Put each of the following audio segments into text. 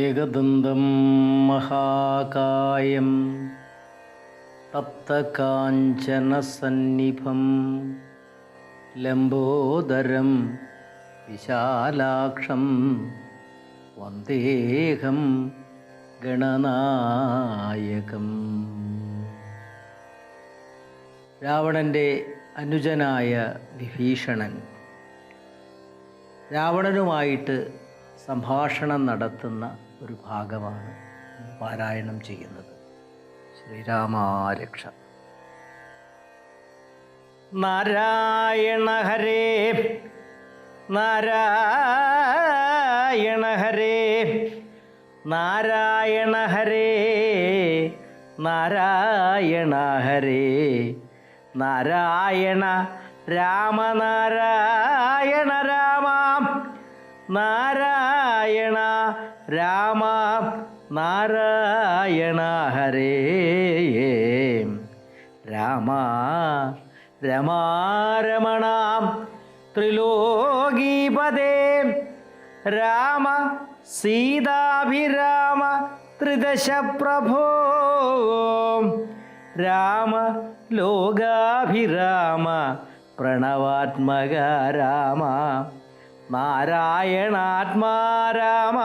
ഏകദന്തം മഹാകായം തപ്തകാഞ്ചനസന്നിഭം ലംബോദരം വിശാലാക്ഷം വന്ദേഹം ഗണനായകം. രാവണന്റെ അനുജനായ വിഭീഷണൻ രാവണനുമായിട്ട് സംഭാഷണം നടത്തുന്ന ഒരു ഭാഗമാണ് പാരായണം ചെയ്യുന്നത്. ശ്രീരാമാരക്ഷ. നാരായണ ഹരേ നാരായണ ഹരേ നാരായണ ഹരേ നാരായണ ഹരേ നാരായണ രാമനാരായണ രാമ നാരായണ രാമ നാരായണ ഹരേ. രാമ രമാരമണ ത്രിലോകീപദേ രാമ സീതാഭിരാമ ത്രിദശ പ്രഭോ രാമ ലോകാഭിരാമ പ്രണവാത്മക രാമ. നാരായണാത്മാ രാമ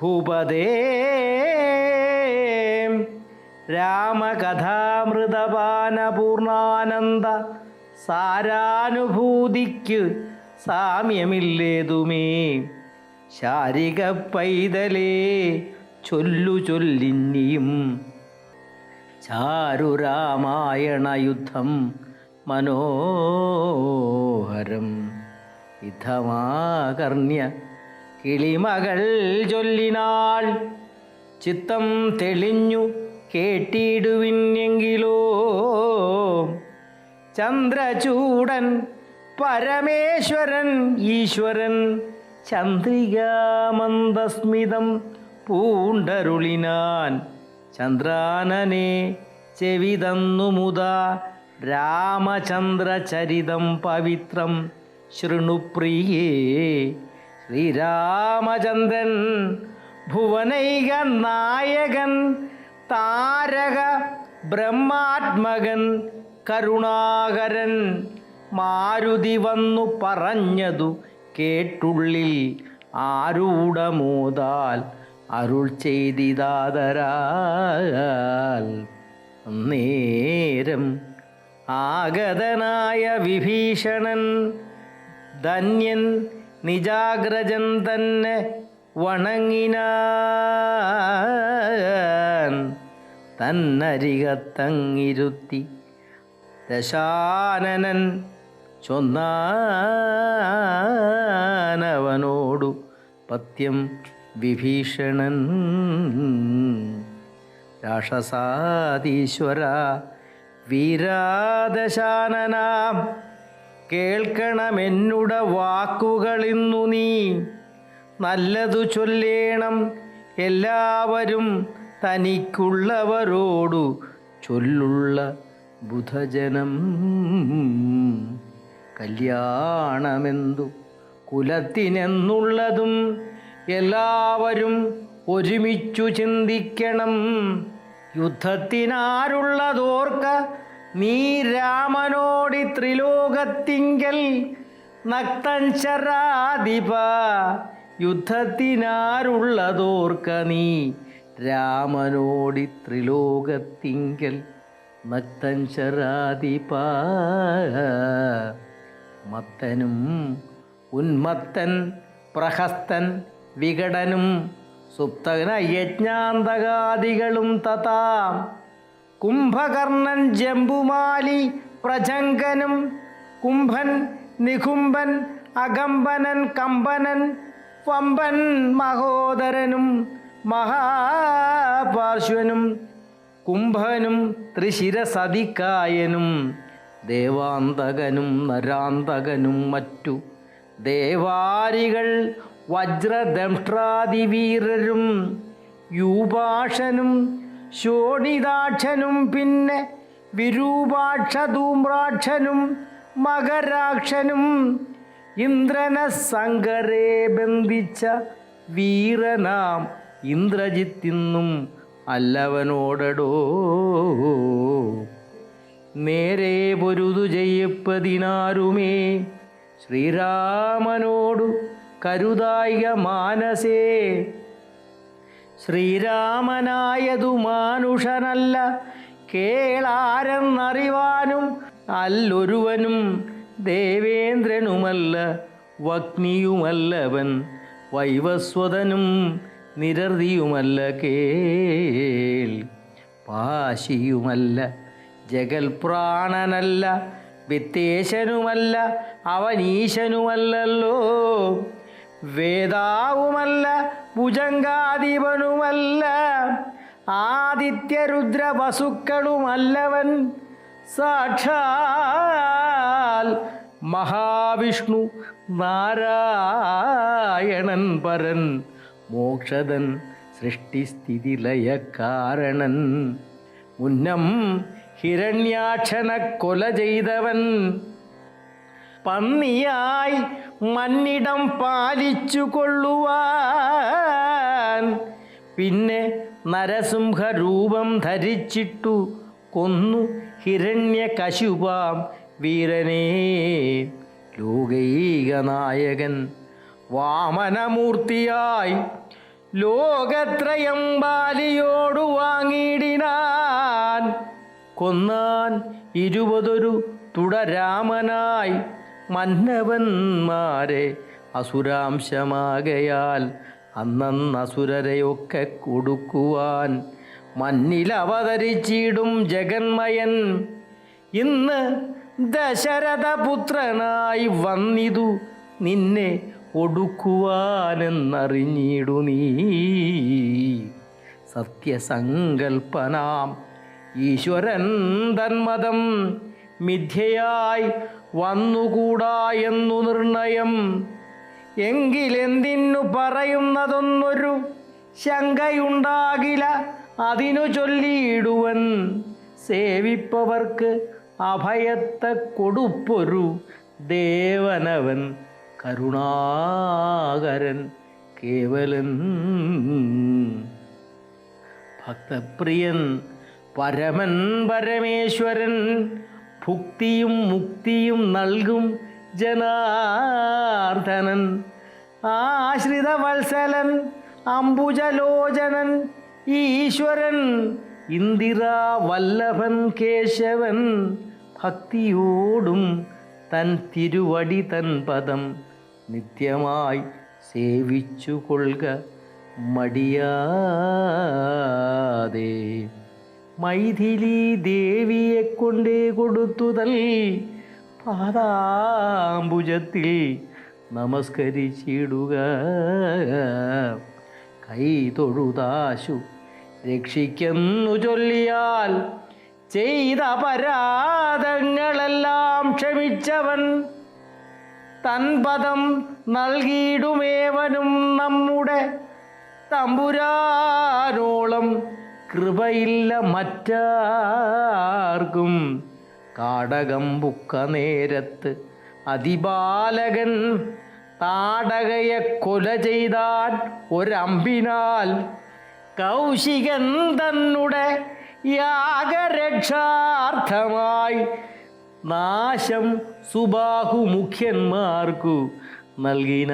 ഭൂപദേ രാമകഥാമൃതപാനപൂർണാനന്ദ സാരാനുഭൂതിക്ക് സാമ്യമില്ലേതുമേ. ശാരിക പൈതലേ ചൊല്ലു ചൊല്ലിന്നിയും ചാരുരാമായണ യുദ്ധം മനോഹരം. യുദ്ധമാകർണ്യ കിളിമകൾ ചൊല്ലിനാൾ ചിത്തം തെളിഞ്ഞു കേട്ടിടുവിനെങ്കിലോ? ചന്ദ്രചൂടൻ പരമേശ്വരൻ ഈശ്വരൻ ചന്ദ്രികാമന്ദസ്മിതം പൂണ്ടരുളിനാൻ. ചന്ദ്രാനനെ ചെവിതന്നു മുത രാമചന്ദ്രചരിതം പവിത്രം ശൃണുപ്രിയേ ശ്രീരാമചന്ദ്രൻ ഭുവനൈക നായകൻ താരക ബ്രഹ്മാത്മകൻ കരുണാകരൻ മാരുതി വന്നു പറഞ്ഞതു കേട്ടുള്ളിൽ ആരൂഢമോതാൽ അരുൾ ചെയ്തിതാതരാൽ. നേരം ആഗതനായ വിഭീഷണൻ ധന്യൻ നിജാഗ്രജൻ തന്നെ വണങ്ങിനാൻ തന്നരികത്തങ്ങിരുത്തി ദശാനനൻ ചൊന്നാനവനോടു പത്യം വിഭീഷണൻ. രാക്ഷസാധീശ്വര വീരാദശാനനാം കേൾക്കണമെന്നുട വാക്കുകളിന്നു നീ. നല്ലതു ചൊല്ലേണം എല്ലാവരും തനിക്കുള്ളവരോടു ചൊല്ലുള്ള ബുധജനം. കല്യാണമെന്തു കുലത്തിനെന്നുള്ളതും എല്ലാവരും ഒരുമിച്ചു ചിന്തിക്കണം. യുദ്ധത്തിനാരുള്ളതോർക്ക നീ രാമനോടി ത്രിലോകത്തിങ്കൽ നക്തഞ്ചരാധിപ യുദ്ധത്തിനാരുള്ളതോർക്ക നീ രാമനോടി ത്രിലോകത്തിങ്കൽ നക്തഞ്ചരാധിപ മത്തനും ഉന്മത്തൻ പ്രഹസ്തൻ വികടനും സുപ്തന യജ്ഞാന്തകാദികളും തഥാ കുംഭകർണൻ ജംബുമാലി പ്രജങ്കനും കുംഭൻ നികുംഭൻ അകമ്പനൻ കമ്പനൻ വമ്പൻ മഹോദരനും മഹാപാർശ്വനും കുംഭനും ത്രിശിരസതിക്കായനും ദേവാന്തകനും നരാന്തകനും മറ്റു ദേവാരികൾ വജ്രദംഷ്ട്രാദിവീരരും യൂപാഷനും ശോണിതാക്ഷനും പിന്നെ വിരൂപാക്ഷ ധൂമ്രാക്ഷനും മകരാക്ഷനും ഇന്ദ്രനെ സങ്കരെ ബന്ധിച്ച വീരനാം ഇന്ദ്രജിത്തിന്നും അല്ലവനോടടോ. നേരെ പൊരുതു ചെയ്യപ്പതിനാരുമേ ശ്രീരാമനോടു കരുതായിക മാനസേ. ശ്രീരാമനായതു മാനുഷനല്ല കേളാരെന്നറിവാനും അല്ലൊരുവനും ദേവേന്ദ്രനുമല്ല വഗ്നിയുമല്ലവൻ വൈവസ്വതനും നിരതിയുമല്ല കേൾ പാശിയുമല്ല ജഗൽപ്രാണനല്ല വിത്തേശനുമല്ല അവനീശനുമല്ലല്ലോ വേദാവുമല്ല ഭുജങ്കാധിപനുമല്ല ആദിത്യരുദ്ര വസുക്കളുമല്ലവൻ സാക്ഷാൽ മഹാവിഷ്ണു നാരായണൻ പരൻ. മോക്ഷതൻ സൃഷ്ടിസ്ഥിതി ലയക്കാരണൻ മുന്നം ഹിരണ്യാക്ഷനെ കൊല ചെയ്തവൻ. പന്നിയായി മന്നിടം പാലിച്ചു കൊള്ളുവാൻ പിന്നെ നരസിംഹരൂപം ധരിച്ചിട്ടു കൊന്നു ഹിരണ്യ കശുപാം വീരനേ. ലോകൈക നായകൻ വാമനമൂർത്തിയായി ലോകത്രയം ബാലിയോടു വാങ്ങിയിടിനാൻ. കൊന്നാൻ ഇരുപതൊരു തുടരാമനായി മന്നവന്മാരെ അസുരാംശമാകയാൽ അന്നസുരരെയൊക്കെ കൊടുക്കുവാൻ മന്നിലവതരിച്ചിടും ജഗന്മയൻ. ഇന്ന് ദശരഥപുത്രനായി വന്നിതു നിന്നെ ഒടുക്കുവാനെന്നറിഞ്ഞിടു നീ. സത്യസങ്കൽപ്പനാം ഈശ്വരൻ തന്മതം മിഥ്യയായി വന്നുകൂടാ എന്നു നിർണയം. എങ്കിലെന്തിനു പറയുന്നതൊന്നൊരു ശങ്കയുണ്ടാകില അതിനു ചൊല്ലിയിടുവൻ. സേവിപ്പവർക്ക് അഭയത്തെ കൊടുപ്പൊരു ദേവനവൻ കരുണാകരൻ കേവലൻ. ഭക്തപ്രിയൻ പരമൻ പരമേശ്വരൻ ഭുക്തിയും മുക്തിയും നൽകും ജനാർദ്ദനൻ. ആശ്രിതവത്സലൻ അംബുജലോചനൻ ഈശ്വരൻ ഇന്ദിരാ വല്ലഭൻ കേശവൻ ഭക്തിയോടും തൻ തിരുവടി തൻ പദം നിത്യമായി സേവിച്ചു കൊള്ളുക മടിയാതെ. മൈഥിലി ദേവിയെ കൊണ്ടേ കൊടുത്തുതൽ. പാദാംബുജത്തിൽ നമസ്കരിച്ചിടുക. കൈ തൊഴുതാശു രക്ഷിക്കുന്നു ചൊല്ലിയാൽ ചെയ്ത പരാതങ്ങളെല്ലാം ക്ഷമിച്ചവൻ. തൻ പദം നൽകിയിടുമേവനും നമ്മുടെ തമ്പുരാനോളം കൃപയില്ല മറ്റാർക്കും. കാടകം ബുക്ക നേരത്ത് അതിബാലകൻ താടകയെ കൊല ചെയ്താൽ ഒരമ്പിനാൽ കൗശികൻ തന്നെ യാഗരക്ഷാർത്ഥമായി നാശം സുബാഹു മുഖ്യന്മാർക്കു നൽകിനാൻ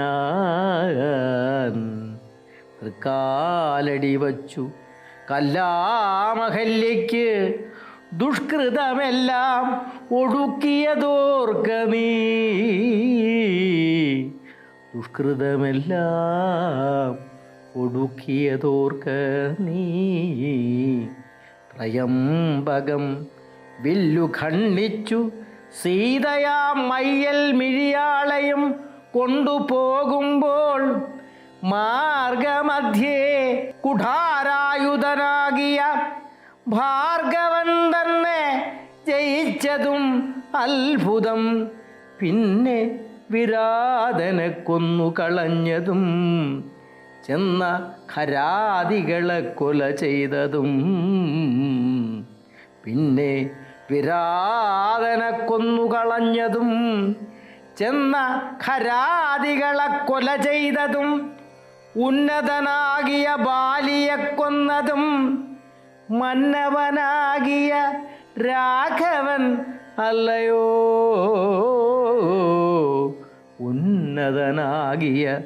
തൃക്കാലടി വച്ചു. കല്ലാമഹല്യയ്ക്ക് ദുഷ്കൃതമെല്ലാം ഒടുക്കിയതോർക്ക നീ. ദുഷ്കൃതമെല്ലാം ഒടുക്കിയതോർക്ക നീ. ത്രയംബകം വില്ലു ഖണ്ഡിച്ചു സീതയാ മയ്യൽ മിഴിയാളയും കൊണ്ടുപോകുമ്പോൾ മാർഗമധ്യേ കുഠാരായുധനാകിയ ഭാർഗവൻ തന്നെ ജയിച്ചതും അത്ഭുതം. പിന്നെ വിരാതനെ കൊന്നു കളഞ്ഞതും ചെന്ന ഖരാദികളെ കൊല ചെയ്തതും. പിന്നെ വിരാതനെ കൊന്നു കളഞ്ഞതും ചെന്ന ഖരാദികളെ കൊല ചെയ്തതും. ഉന്നതനാകിയ ബാലിയെ കൊന്നതും മന്നവനാകിയ രാഘവൻ അല്ലയോ. ഉന്നതനാകിയ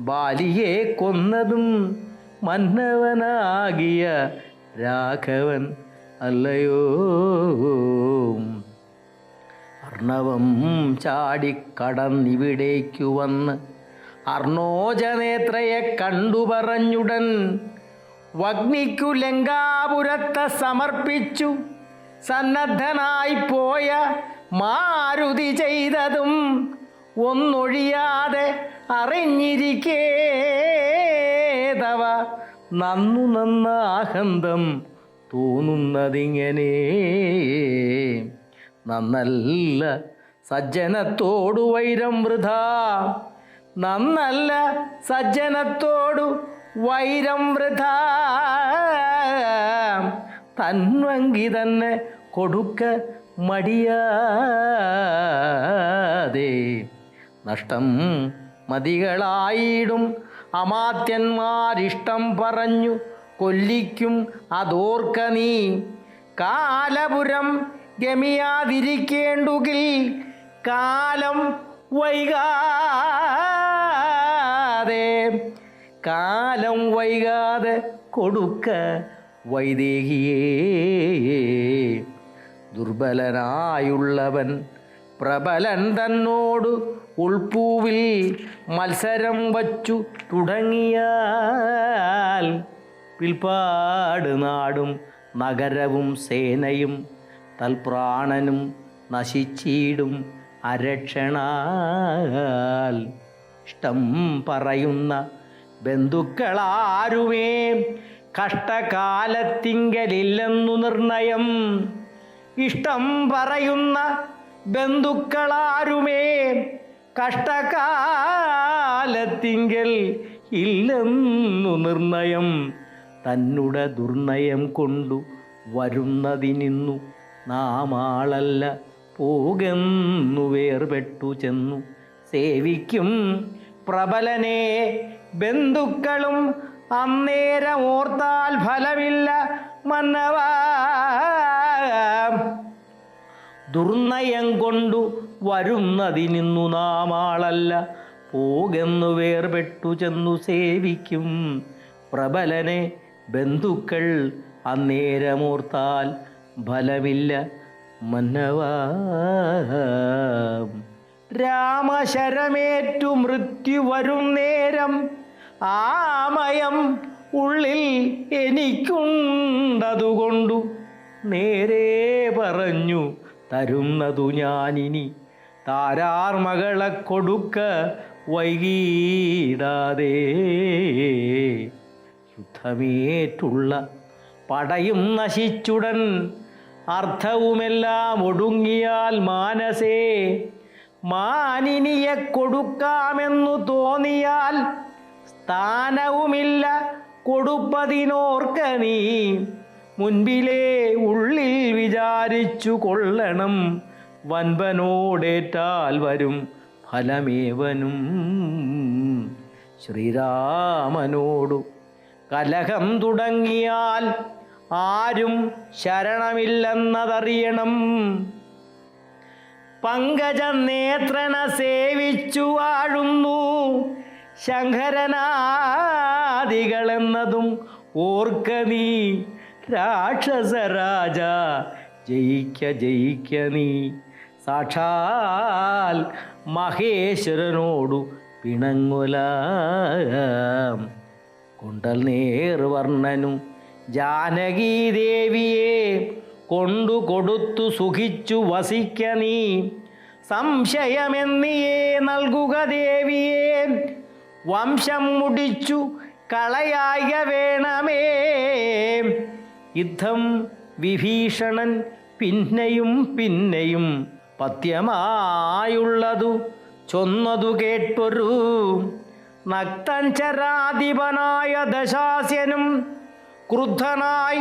ബാലിയെ കൊന്നതും മന്നവനാകിയ രാഘവൻ അല്ലയോ. അർണവം ചാടിക്കടന്നിവിടേക്കു വന്ന് അർണോജനേത്രയെ കണ്ടു പറഞ്ഞുടൻ. വഗ്നിക്കു ലങ്കാപുരത്തെ സമർപ്പിച്ചു. സന്നദ്ധനായി പോയ മാരുതി ചെയ്തതും ഒന്നൊഴിയാതെ അറിഞ്ഞിരിക്കേതവ. നന്നു നന്നാഹന്തം തോന്നുന്നതിങ്ങനെ. നന്നല്ല സജ്ജനത്തോടു വൈരം വൃഥ. നന്നല്ല സജ്ജനത്തോടു വൈരം വൃഥ. തന്വങ്കി തന്നെ കൊടുക്ക മടിയാതെ. നഷ്ടം മതികളായിടും അമാത്യന്മാരിഷ്ടം പറഞ്ഞു കൊല്ലിക്കും അതോർക്ക നീ. കാലപുരം ഗമിയാതിരിക്കേണ്ടുകിൽ കാലം വൈകാതെ കാലം വൈകാതെ കൊടുക്ക വൈദേഹിയേ. ദുർബലനായുള്ളവൻ പ്രബലൻ തന്നോട് ഉൾപ്പൂവിൽ മത്സരം വച്ചു തുടങ്ങിയാൽ പിൽപ്പാട് നാടും നഗരവും സേനയും തൽപ്രാണനും നശിച്ചിടും അരക്ഷണാൽ. ഇഷ്ടം പറയുന്ന ബന്ധുക്കളാരുമേ? കഷ്ടകാലത്തിങ്കലില്ലെന്നു നിർണയം. ഇഷ്ടം പറയുന്ന ബന്ധുക്കളാരുമേ? കഷ്ടകാലത്തിങ്കൽ ഇല്ലെന്നു നിർണയം. തന്നുട ദുർണയം കൊണ്ടു വരുന്നതിനിന്നു നാം ആളല്ല പോകുന്നു വേർപെട്ടു ചെന്നു. സേവിക്കും പ്രബലനെ ബന്ധുക്കളും അന്നേരം ഓർത്താൽ ഫലമില്ല മന്നവ. ദുർനയം കൊണ്ടു വരുന്നതിനിന്നു നാം ആളല്ല പോകുന്നു വേർപെട്ടു ചെന്നു സേവിക്കും. പ്രബലനെ ബന്ധുക്കൾ അന്നേരമോർത്താൽ ഫലമില്ല മന്നവ. രാമശരമേറ്റു മൃത്യു വരും നേരം. ആമയം ഉള്ളിൽ എനിക്കുണ്ടതുകൊണ്ടു നേരെ പറഞ്ഞു തരുന്നതു ഞാനിനി. താരാർ മകളെ കൊടുക്ക വൈകീടാതെ. യുദ്ധമേറ്റുള്ള പടയും നശിച്ചുടൻ. അർത്ഥവുമെല്ലാം ഒടുങ്ങിയാൽ മാനസേ. മാനിനിയെ കൊടുക്കാമെന്നു തോന്നിയാൽ സ്ഥാനവുമില്ല. കൊടുപ്പതിനോർക്ക നീ. മുൻപിലേ ഉള്ളിൽ വിചാരിച്ചു കൊള്ളണം. വൻപനോടേറ്റാൽ വരും ഫലമേവനും. ശ്രീരാമനോടു കലഹം തുടങ്ങിയാൽ ആരും ശരണമില്ലെന്നതറിയണം. പങ്കജ നേത്രണ സേവിച്ചു വാഴുന്നു. ശങ്കരനാദികളെന്നതും ഓർക്ക നീ. രാക്ഷസരാജ ജയിക്ക ജയിക്ക നീ. സാക്ഷാൽ മഹേശ്വരനോടു പിണങ്ങുല. കുണ്ടൽ നേർവർണനും ജാനകീദേവിയെ കൊണ്ടു കൊടുത്തു സുഖിച്ചു വസിക്ക നീ. സംശയമെന്നിയേ നൽകുക ദേവിയെ. വംശം മുടിച്ചു കളയായ വേണമേ. യുദ്ധം വിഭീഷണൻ പിന്നെയും പിന്നെയും പത്യമായുള്ളതു ചൊന്നതു കേട്ടൊരു നക്തഞ്ചരാധിപനായ ദശാസ്യനും ക്രുദ്ധനായി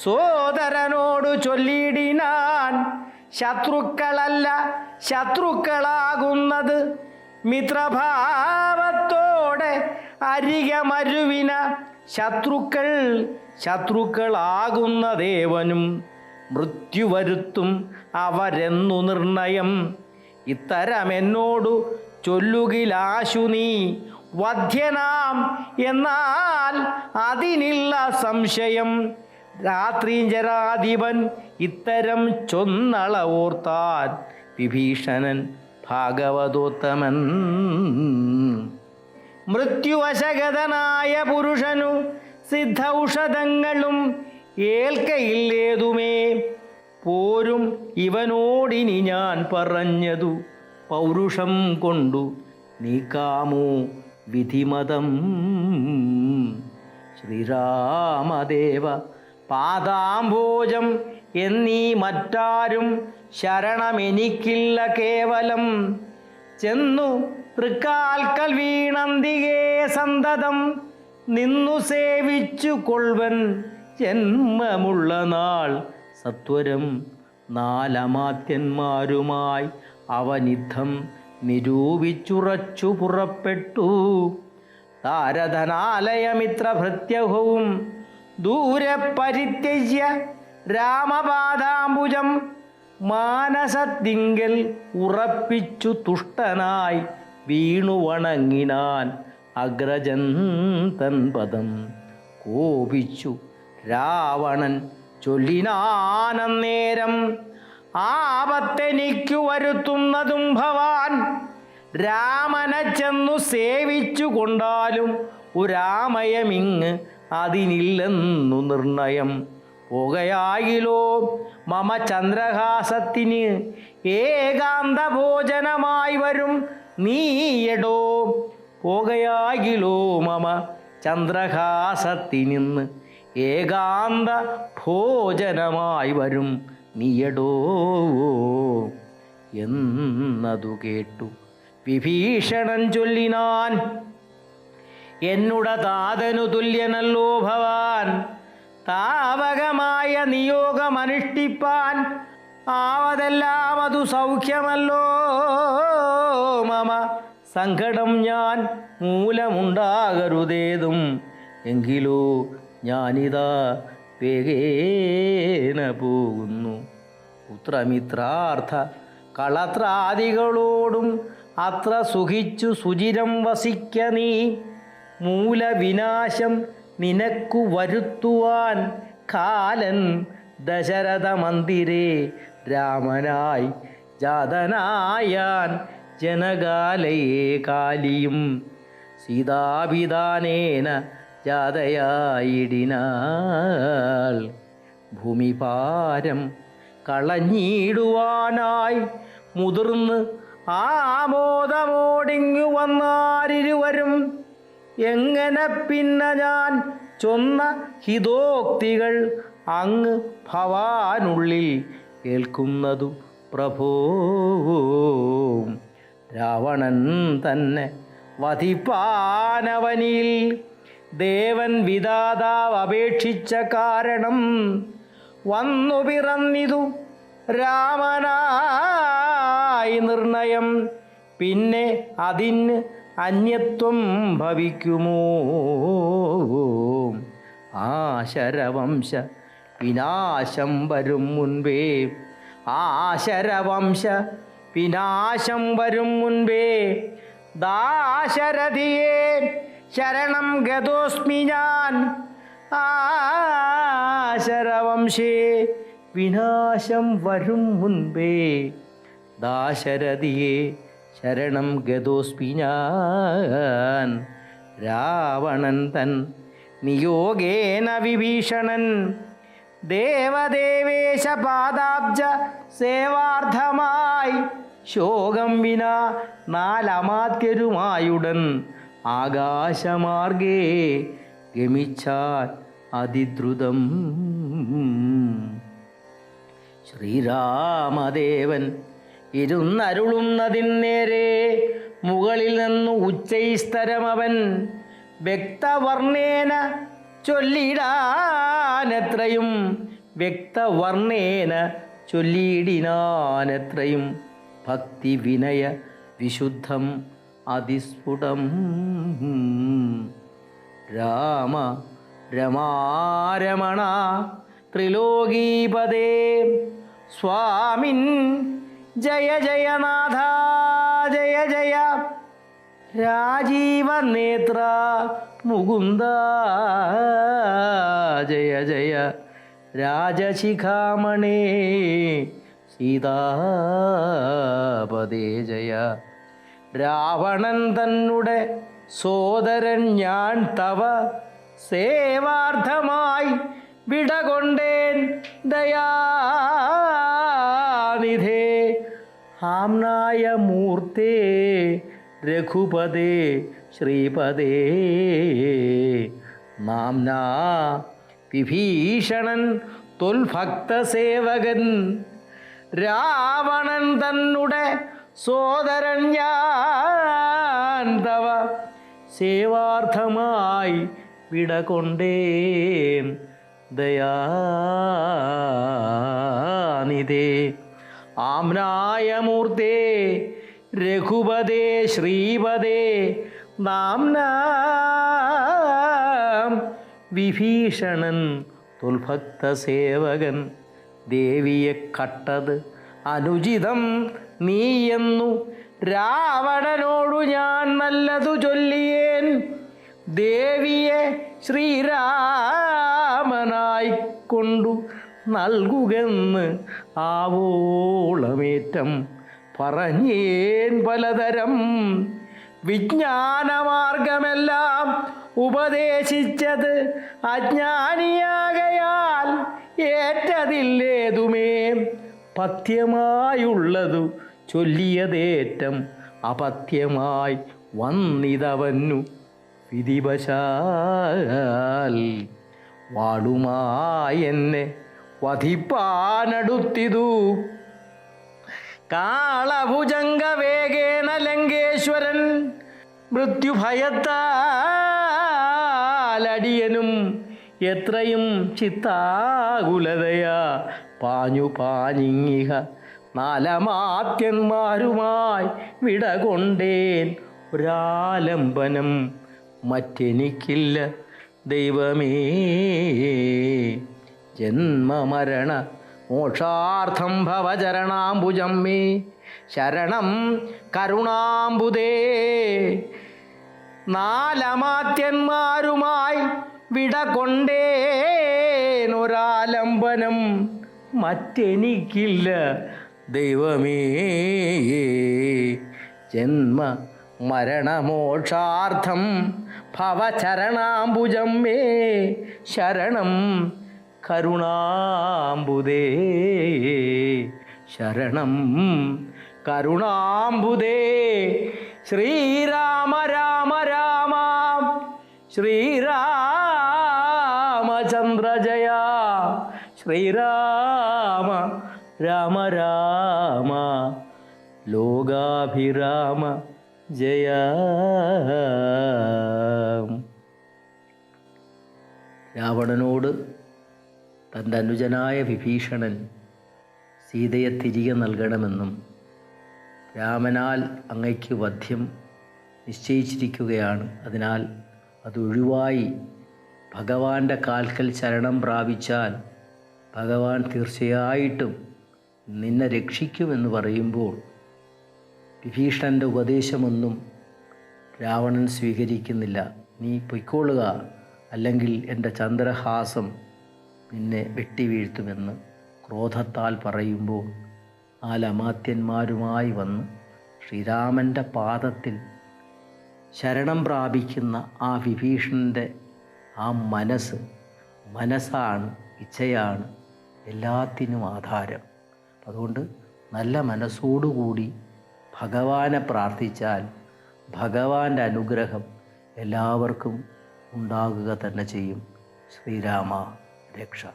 സോദരനോട് ചൊല്ലിയിടിനാൻ ശത്രുക്കളല്ല ശത്രുക്കളാകുന്നത്. മിത്രഭാവത്തോടെ അരികമരുവിന ശത്രുക്കൾ ശത്രുക്കളാകുന്ന ദേവനും മൃത്യുവരുത്തും അവരെന്നു നിർണയം. ഇത്തരമെന്നോടു ചൊല്ലുകിലാശു നീ വധ്യനാം എന്നാൽ അതിനില്ല സംശയം. രാത്രിഞ്ചരാധിപൻ ഇത്തരം ചൊന്നള ഓർത്താൻ വിഭീഷണൻ ഭാഗവതോത്തമൻ. മൃത്യുവശഗതനായ പുരുഷനു സിദ്ധൌഷധങ്ങളും ഏൽക്കയില്ലേതുമേ? പോരും ഇവനോടിനി ഞാൻ പറഞ്ഞതു പൗരുഷം കൊണ്ടു നീക്കാമോ വിധിമതം? ശ്രീരാമദേവ പാദാംഭോജം എന്നീ മറ്റാരും ശരണമെനിക്കില്ല കേവലം. ചെന്നു തൃക്കാൽക്കൽ വീണന്തികേ സന്തതം നിന്നു സേവിച്ചു കൊൾവൻ ജന്മമുള്ള നാൾ. സത്വരം നാലമാത്യന്മാരുമായി അവനിദ്ധം നിരൂപിച്ചുറച്ചു പുറപ്പെട്ടു. താരധനാലയമിത്രഭൃത്യഹവും ദൂരെ പരിത്യജ്യ രാമപാദാംബുജം മാനസത്തിങ്കൽ ഉറപ്പിച്ചു തുഷ്ടനായി വീണു വണങ്ങിനാൻ അഗ്രജൻ തൻ പദം കോപിച്ചു രാവണൻ ചൊല്ലിനാനന്നേരം ആപത്തെനിക്കു വരുത്തുന്നതും ഭവാൻ രാമനെ ചെന്നു സേവിച്ചു കൊണ്ടാലും ഒരാമയമിങ് അതിനില്ലെന്നു നിർണയം. പുകയായിലോ മമ ചന്ദ്രഹാസത്തിന് ഏകാന്ത ഭോജനമായി വരും നീയടോ. പുകയായിലോ മമ ചന്ദ്രഹാസത്തിനിന്ന് ഏകാന്ത ഭോജനമായി വരും നീയടോ. എന്നതു കേട്ടു. വിഭീഷണൻ ചൊല്ലിനാൻ എന്നുട താതനു തുല്യനല്ലോ ഭവാൻ. താവകമായ നിയോഗമനുഷ്ഠിപ്പാൻ ആവതെല്ലാം അതു സൗഖ്യമല്ലോ. മമ സങ്കടം ഞാൻ മൂലമുണ്ടാകരുതേതും. എങ്കിലോ ഞാനിതാ വേഗേന പോകുന്നു. പുത്രമിത്രാർത്ഥ കളത്രാദികളോടും അത്ര സുഖിച്ചു സുചിരം വസിക്ക നീ. മൂലവിനാശം നിനക്കു വരുത്തുവാൻ കാലൻ ദശരഥ മന്ദിരേ രാമനായി ജാതനായാൻ ജനകാലയെ കാലിയും സീതാപിതാനേന ജാതയായിടിനാൾ. ഭൂമിഭാരം കളഞ്ഞിടുവാനായി മുതിർന്ന് ആമോദമോടിങ്ങു വന്നാരിരുവരും എങ്ങനെ പിന്നെ ഞാൻ ചൊന്ന ഹിതോക്തികൾ അങ്ങ് ഭവാനുള്ളിൽ കേൾക്കുന്നതു പ്രഭോ? രാവണൻ തന്നെ വധിപ്പാനവനിൽ ദേവൻ വിധാതാവ് അപേക്ഷിച്ച കാരണം വന്നു പിറന്നിതു രാമനായി നിർണയം. പിന്നെ അതിന് അന്യത്വം ഭവിക്കുമോ? ആശരവംശ വിനാശം വരും മുൻപേ. ആശരവംശ വിനാശം വരും മുൻപേ. ദാശരഥിയെ ശരണം ഗതോസ്മി ഞാൻ. ആശരവംശേ വിനാശം വരും മുൻപേ. ദാശരഥിയെ ശരണം ഗതോസ്മി ഞാൻ. രാവണൻ തൻ നിയോഗേന വിഭീഷണൻ. ദേവദേവേശ പാദാബ്ജ സേവാർത്ഥമായി ശോകം വിന നാലമാത്യരുമായുടൻ ആകാശമാർഗേ ഗമിച്ചാൽ അതിദ്രുതം. ശ്രീരാമദേവൻ ഇരുന്നരുളുന്നതിൻ നേരെ മുകളിൽ നിന്ന് ഉച്ചൈസ്തരമവൻ വ്യക്തവർണേന ചൊല്ലിടാനത്രയും വ്യക്തവർണേന ചൊല്ലിയിടിനാനത്രയും. ഭക്തി വിനയ വിശുദ്ധം അതിസ്ഫുടം. രാമ രമാരമണ ത്രിലോകീപദേ സ്വാമിൻ ജയ ജയ ജയനാഥ ജയ ജയ. രാജീവ നേത്ര മുകുന്ദ. ജയ ജയ. രാജശിഖാമണേ സീതാപദേ ജയ. രാവണൻ തന്നെ സോദരൻ ഞാൻ തവ. സേവാർത്ഥമായി വിടകൊണ്ടേൻ ദയാനിധേ ആംനായ മൂർത്തേ രഘുപദേ ശ്രീപദേ നാംനാ വിഭീഷണൻ തൊൽഭക്തസേവകൻ രാവണൻ തന്നെ സോദരൻ ഞാൻ തവ സേവാർത്ഥമായി വിട കൊണ്ടേ ആംനായ മൂർത്തേ രഘുപതേ ശ്രീപദേ നാംനാം വിഭീഷണൻ തുൽഭക്ത സേവകൻ ദേവിയെ കട്ടത് അനുചിതം നീയെന്നു രാവണനോടു ഞാൻ നല്ലതു ചൊല്ലിയേൻ ദേവിയെ ശ്രീരാമനായിക്കൊണ്ടു നൽകുകെന്ന് ആവോളമേറ്റം പറഞ്ഞേൻ പലതരം വിജ്ഞാനമാർഗമെല്ലാം ഉപദേശിച്ചത് അജ്ഞാനിയാകയാൽ ഏറ്റതില്ലേതുമേ പഥ്യമായുള്ളതു ചൊല്ലിയതേറ്റം അപഥ്യമായി വന്നിതവന്നു വിധിവശാൽ വാളുമായി എന്നെ വധിപ്പാനടുത്തിതു. കാളഭുജംഗ വേഗേന ലങ്കേശ്വരൻ മൃത്യുഭയത്താലടിയനും എത്രയും ചിത്താകുലതയാ. പാഞ്ഞു പാഞ്ഞിങ്ങിഹ നാലമാത്യന്മാരുമായി വിട കൊണ്ടേൻ ഒരാലംബനം മറ്റെനിക്കില്ല ദൈവമേ. ജന്മമരണ മോക്ഷാർത്ഥം ഭവചരണാംബുജം മേ. ശരണം കരുണാംബുദേ. നാലമാത്യന്മാരുമായി വിട കൊണ്ടേനൊരാലംബനം മറ്റെനിക്കില്ല. ദൈവമേ ജന്മ മരണമോക്ഷാർത്ഥം ഭവചരണാംബുജം മേ. ശരണം കരുണാംബുദേ. ശരണം കരുണാംബുദേ. ശ്രീരാമ രാമ രാമ. ശ്രീരാമചന്ദ്ര ജയ. ശ്രീരാമ രാമ രാമ. ലോകാഭിരാമ ജയ. രാവണനോട് തന്റെ അനുജനായ വിഭീഷണൻ സീതയെ തിരികെ നൽകണമെന്നും രാമനാൽ അങ്ങയ്ക്ക് വധ്യം നിശ്ചയിച്ചിരിക്കുകയാണ്. അതിനാൽ അതൊഴിവായി ഭഗവാന്റെ കാൽക്കൽ ശരണം പ്രാപിച്ചാൽ ഭഗവാൻ തീർച്ചയായിട്ടും നിന്നെ രക്ഷിക്കുമെന്ന് പറയുമ്പോൾ വിഭീഷണന്റെ ഉപദേശമൊന്നും രാവണൻ സ്വീകരിക്കുന്നില്ല. നീ പൊയ്ക്കൊള്ളുക. അല്ലെങ്കിൽ എന്റെ ചന്ദ്രഹാസം നിന്നെ വെട്ടിവീഴ്ത്തുമെന്ന് ക്രോധത്താൽ പറയുമ്പോൾ ആ ലമാത്യന്മാരുമായി വന്ന് ശ്രീരാമന്റെ പാദത്തിൽ ശരണം പ്രാപിക്കുന്ന ആ വിഭീഷണന്റെ ആ മനസ്സ് മനസ്സാണ് ഇച്ഛയാണ് എല്ലാത്തിനും ആധാരം. അതുകൊണ്ട് നല്ല മനസ്സോടുകൂടി ഭഗവാനെ പ്രാർത്ഥിച്ചാൽ ഭഗവാന്റെ അനുഗ്രഹം എല്ലാവർക്കും ഉണ്ടാകുക തന്നെ ചെയ്യും. ശ്രീരാമ. രക്ഷ